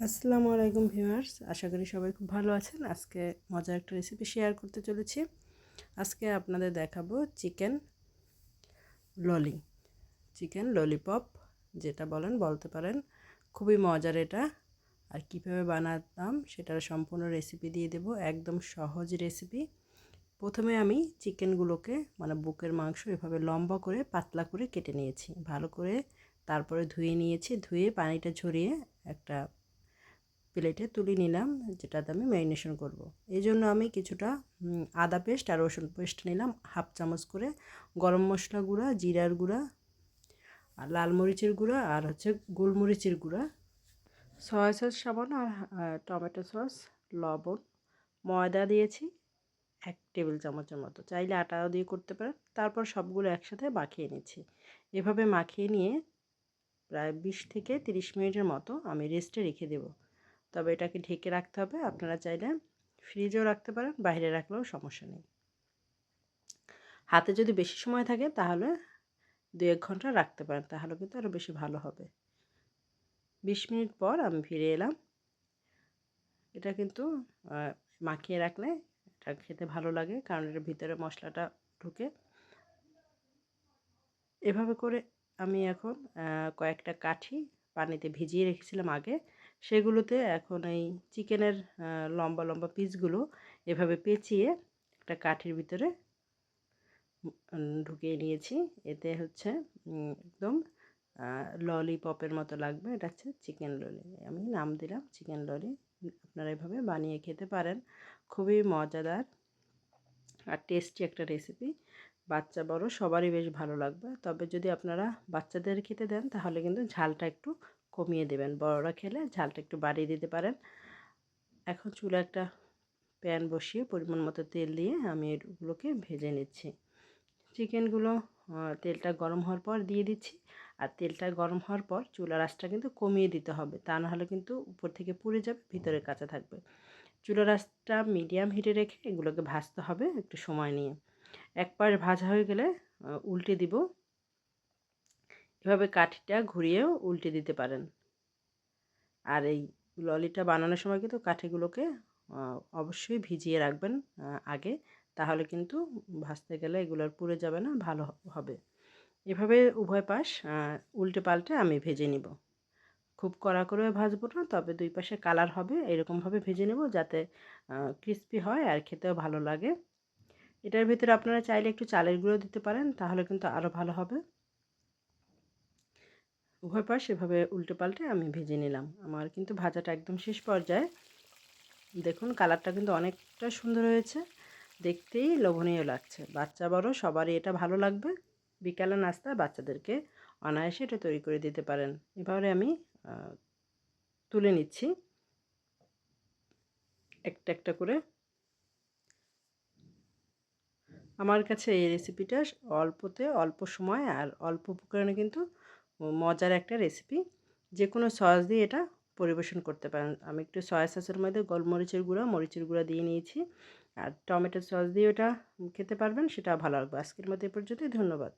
আসসালামু আলাইকুম ভিউয়ার্স, আশা করি সবাই খুব ভালো আছেন। আজকে মজার একটা রেসিপি শেয়ার করতে চলেছি। আজকে আপনাদের দেখাবো চিকেন ললি চিকেন ললিপপ যেটা বলেন, বলতে পারেন। খুবই মজার এটা। আর কীভাবে বানাতাম, সেটার সম্পূর্ণ রেসিপি দিয়ে দেব। একদম সহজ রেসিপি প্রথমে আমি চিকেনগুলোকে মানে বুকের মাংস, এভাবে লম্বা করে, পাতলা করে কেটে নিয়েছি। ভালো করে তারপরে ধুয়ে নিয়েছি। ধুয়ে পানিটা ঝরিয়ে একটা প্লেটে তুলে নিলাম, যেটাতে আমি ম্যারিনেশন করব। এই জন্য আমি কিছুটা আদা পেস্ট আর রসুন পেস্ট নিলাম, হাফ চামচ করে। গরম মশলা গুঁড়া, জিরার গুঁড়া, আর লাল মরিচের গুঁড়া, আর হচ্ছে গোলমরিচের গুঁড়া। সয়া সস সাবান আর টমেটো সস, লবণ, ময়দা দিয়েছি, এক টেবিল চামচের মতো। চাইলে আটাও দিয়ে করতে পারেন। তারপর সবগুলো একসাথে মাখিয়ে নিচ্ছি। এভাবে মাখিয়ে নিয়ে প্রায় বিশ থেকে তিরিশ মিনিটের মতো আমি রেস্টে রেখে দেবো। তবে এটাকে ঢেকে রাখতে হবে। আপনারা চাইলে ফ্রিজেও রাখতে পারেন, বাইরে রাখলেও সমস্যা নেই। হাতে যদি বেশি সময় থাকে, তাহলে দু এক ঘণ্টা রাখতে পারেন, তাহলে কিন্তু আরও বেশি ভালো হবে। বিশ মিনিট পর আমি ফিরে এলাম। এটা কিন্তু মাখিয়ে রাখলে এটা খেতে ভালো লাগে, কারণ এটার ভিতরে মশলাটা ঢুকে। এভাবে করে আমি এখন কয়েকটা কাঠি পানিতে ভিজিয়ে রেখেছিলাম আগে। সেগুলোতে এখন এই চিকেনের লম্বা লম্বা পিসগুলো এভাবে পেঁচিয়ে একটা কাঠির ভিতরে ঢুকিয়ে নিয়েছি। এতে হচ্ছে একদম ললিপপের মতো লাগবে। এটা হচ্ছে চিকেন ললি। আমি নাম দিলাম চিকেন ললি। আপনারা এভাবে বানিয়ে খেতে পারেন। খুবই মজাদার আর টেস্টি একটা রেসিপি। বাচ্চা, বড়, সবারই বেশ ভালো লাগবে। তবে যদি আপনারা বাচ্চাদের খেতে দেন, তাহলে কিন্তু ঝালটা একটু কমিয়ে দেবেন। বড়রা খেলে ঝালটা একটু বাড়িয়ে দিতে পারেন। এখন চুলে একটা প্যান বসিয়ে পরিমাণ মতো তেল দিয়ে আমি এগুলোকে ভেজে নিচ্ছি। চিকেনগুলো তেলটা গরম হওয়ার পর দিয়ে দিচ্ছি। আর তেলটা গরম হওয়ার পর চুলার আঁচটা কিন্তু কমিয়ে দিতে হবে। তা নাহলে কিন্তু উপর থেকে পুড়ে যাবে, ভিতরে কাঁচা থাকবে। চুলার আঁচটা মিডিয়াম হিটে রেখে এগুলোকে ভাজতে হবে একটু সময় নিয়ে। একবার ভাজা হয়ে গেলে উল্টে দিব এভাবে কাঠিটা ঘুরিয়েও উল্টে দিতে পারেন। আর এই ললিটা বানানোর সময় কিন্তু কাঠিগুলোকে অবশ্যই ভিজিয়ে রাখবেন আগে। তাহলে কিন্তু ভাজতে গেলে এগুলোর পুড়ে যাবে না, ভালো হবে। এভাবে উভয় পাশ উল্টে পাল্টে আমি ভেজে নিব। খুব কড়া করে ভাজবো না, তবে দুই পাশে কালার হবে, এরকমভাবে ভেজে নেব যাতে ক্রিস্পি হয় আর খেতেও ভালো লাগে। এটার ভিতরে আপনারা চাইলে একটু চালের গুঁড়ো দিতে পারেন, তাহলে কিন্তু আরও ভালো হবে। উভয় পাশ এভাবে উল্টে পাল্টে আমি ভেজে নিলাম। আমার কিন্তু ভাজাটা একদম শেষ পর্যায়ে। দেখুন, কালারটা কিন্তু অনেকটা সুন্দর হয়েছে। দেখতেই লোভনীয় লাগছে। বাচ্চা বড়, সবারই এটা ভালো লাগবে। বিকালে নাস্তা বাচ্চাদেরকে অনায়াসে এটা তৈরি করে দিতে পারেন। এভাবে আমি তুলে নিচ্ছি। একটা একটা করে। আমার কাছে এই রেসিপিটা অল্পতে অল্প সময় আর অল্প উপকরণে কিন্তু মজার একটা রেসিপি যে কোনো সস দিয়ে এটা পরিবেশন করতে পারেন। আমি একটু সয়া সসের মধ্যে গোলমরিচের গুঁড়া, মরিচের গুঁড়া দিয়ে নিয়েছি। আর টমেটো সস দিয়ে ওটা খেতে পারবেন, সেটা ভালো লাগবে। আজকের মধ্যে এ পর্যন্তই, ধন্যবাদ।